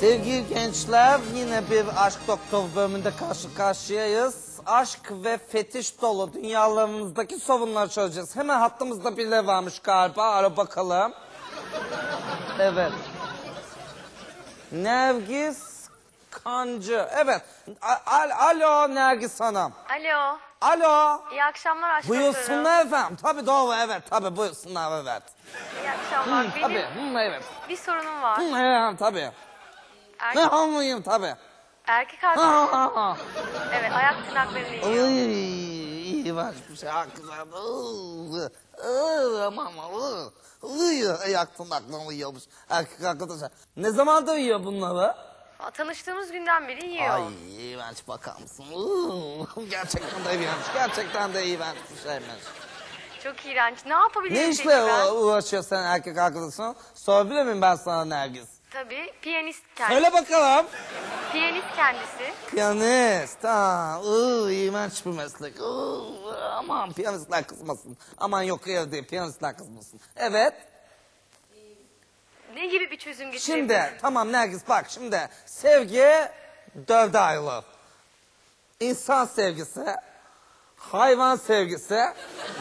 Sevgili gençler yine bir aşk doktor bölümünde karşı karşıyayız. Aşk ve fetiş dolu dünyalarımızdaki sorunları çözeceğiz. Hemen hattımızda birileri varmış galiba. Ara bakalım. Evet. Nergis Kancı. Evet. A- al- Alo Nergis Hanım. Alo. Alo. İyi akşamlar aşk doktorum. Buyursunlar efendim. Tabii doğru evet. Tabii buyursunlar evet. İyi akşamlar. Benim tabii. Hı, evet. bir sorunum var. Hı, evet tabii. Erkek, Ne olmayayım tabii. erkek Ha, arkadaşım. ha, ha. Evet ayak tırnaklarını yiyor. Iy, iğrenç bir şey hakikaten. Iy, iy, aman aman. Iy, ayak tırnaklarını yiyormuş erkek arkadaşlar. Ne zamandır yiyor bunları? Tanıştığımız günden beri yiyor. Ay iğrenç bakar mısın? Iy, gerçekten de iğrenç. Gerçekten de iğrenç bir şeymiş. Çok iğrenç. Ne yapabilirim Ne peki işle ben? uğraşıyor sen erkek arkadaşın? Sorabilir miyim ben sana Nergis? Tabii piyanist kendisi. Söyle bakalım. Piyanist kendisi. Piyanist. Ha, ıı, iğrenç bir meslek. Iı, aman piyanistler kızmasın. Aman yok evde piyanistler kızmasın. Evet. Ne gibi bir çözüm? Şimdi tamam Nergis bak şimdi sevgi dörde ayrılır. İnsan sevgisi, hayvan sevgisi,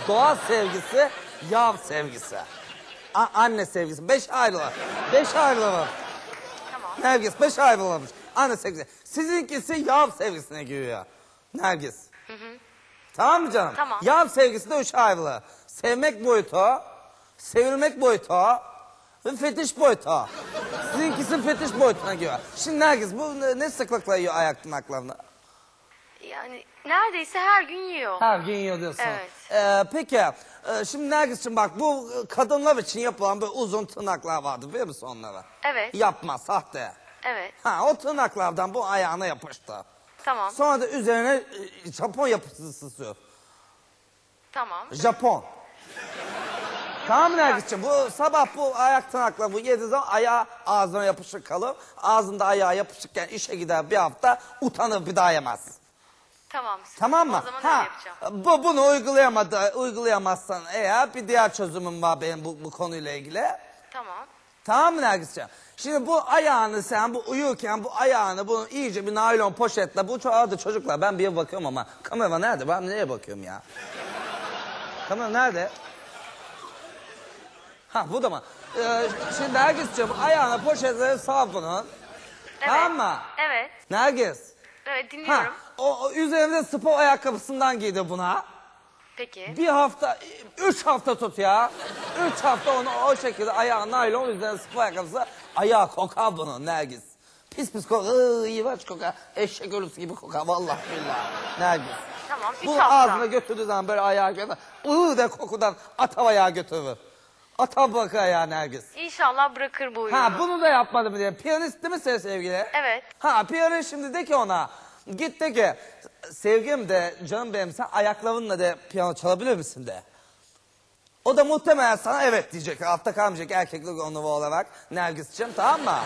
doğa sevgisi, yav sevgisi. A- anne sevgisi. Beş ayrılır. Beş ayrılır. Tamam. Nergis beş ayrılırmış. Anne sevgisi. Sizinkisi yav sevgisine giriyor. Nergis. Tamam mı canım? Tamam. Yav sevgisi de üç ayrılır. Sevmek boyutu, sevilmek boyutu ve fetiş boyutu. Sizinkisi fetiş boyutuna giriyor. Şimdi Nergis bu ne, ne sıklıkla yiyor ayak tırnaklarını? Yani neredeyse her gün yiyor. Her gün yiyor diyorsun. Evet. Ee, peki e, şimdi Nergis'cim bak bu kadınlar için yapılan böyle uzun tırnaklar vardı biliyor musun onlara? Evet. Yapma sahte. Evet. Ha o tırnaklardan bu ayağına yapıştı. Tamam. Sonra da üzerine e, Japon yapısı sürüyor. Tamam. Japon. Tamam mı? Bu sabah bu ayak tırnakla bu yediği zaman ayağı ağzına yapışık kalır. Ağzında ayağı yapışıkken işe gider bir hafta utanır bir daha yemez. Tamam. Tamam mı? O zaman ha, yapacağım. bu, bunu uygulayamadı, uygulayamazsan eğer bir diğer çözümüm var benim bu, bu konuyla ilgili. Tamam. Tamam mı Nergis'ciğim? Şimdi bu ayağını sen bu uyurken bu ayağını bunu iyice bir naylon poşetle bu çoğaldı çocuklar ben bir yere bakıyorum ama kamera nerede ben nereye bakıyorum ya? Kamera nerede? Ha bu da mı? Ee, şimdi Nergis'ciğim ayağına poşetle sal bunun. Evet. Tamam mı? Evet. Nergis. Evet Ha, dinliyorum. o, o üzerinde spor ayakkabısından giydi buna. Peki. Bir hafta, üç hafta tut ya. Üç hafta onu o şekilde ayağı naylon üzerine spor ayakkabısı. Ayağı kokar bunun Nergis. Pis pis kokar, ıı, iğrenç kokar. Eşek ölüsü gibi kokar vallahi billahi. Nergis. Tamam. Üç Bunu hafta. ağzına götürdüğü zaman böyle ayağı götürür. Iı de kokudan atav ayağı götürür. Atav bakar ayağı Nergis. İnşallah bırakır bu oyunu. Ha bunu da yapmadı mı diye. Piyanist değil mi senin sevgili? Evet. Ha piyanist şimdi de ki ona. Git de ki sevgim de canım benim sen ayaklarınla de piyano çalabilir misin de. O da muhtemelen sana evet diyecek. Altta kalmayacak erkeklik onu olarak Nergis'ciğim tamam mı?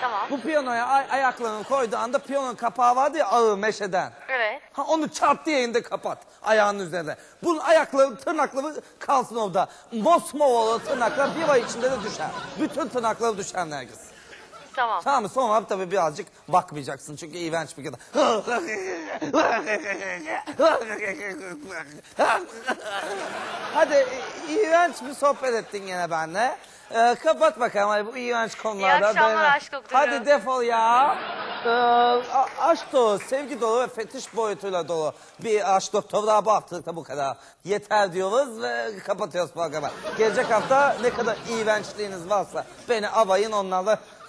Tamam. Bu piyanoya ay- ayaklarını koyduğu anda piyanonun kapağı vardı ya ağır meşeden. Evet. Ha onu çat diye elinde kapat ayağının üzerine. Bunun ayakları, tırnakları kalsın orada. Mosmor olan tırnaklar bir ay içinde de düşer. Bütün tırnakları düşer Nergis. Tamam. Tamam mı? Sonra tabii birazcık bakmayacaksın çünkü iğrenç bir kadın. Hadi i- iğrenç bir sohbet ettin gene benimle. Ee, kapat bakalım hadi bu iğrenç konularda. akşamlar aşk doktoru. Hadi defol ya. Ee, a- aşk dolu, sevgi dolu ve fetiş boyutuyla dolu. Bir aşk doktoru daha bu haftalıkta bu kadar. Yeter diyoruz ve kapatıyoruz programı. Gelecek hafta ne kadar iğrençliğiniz varsa beni avayın onlarla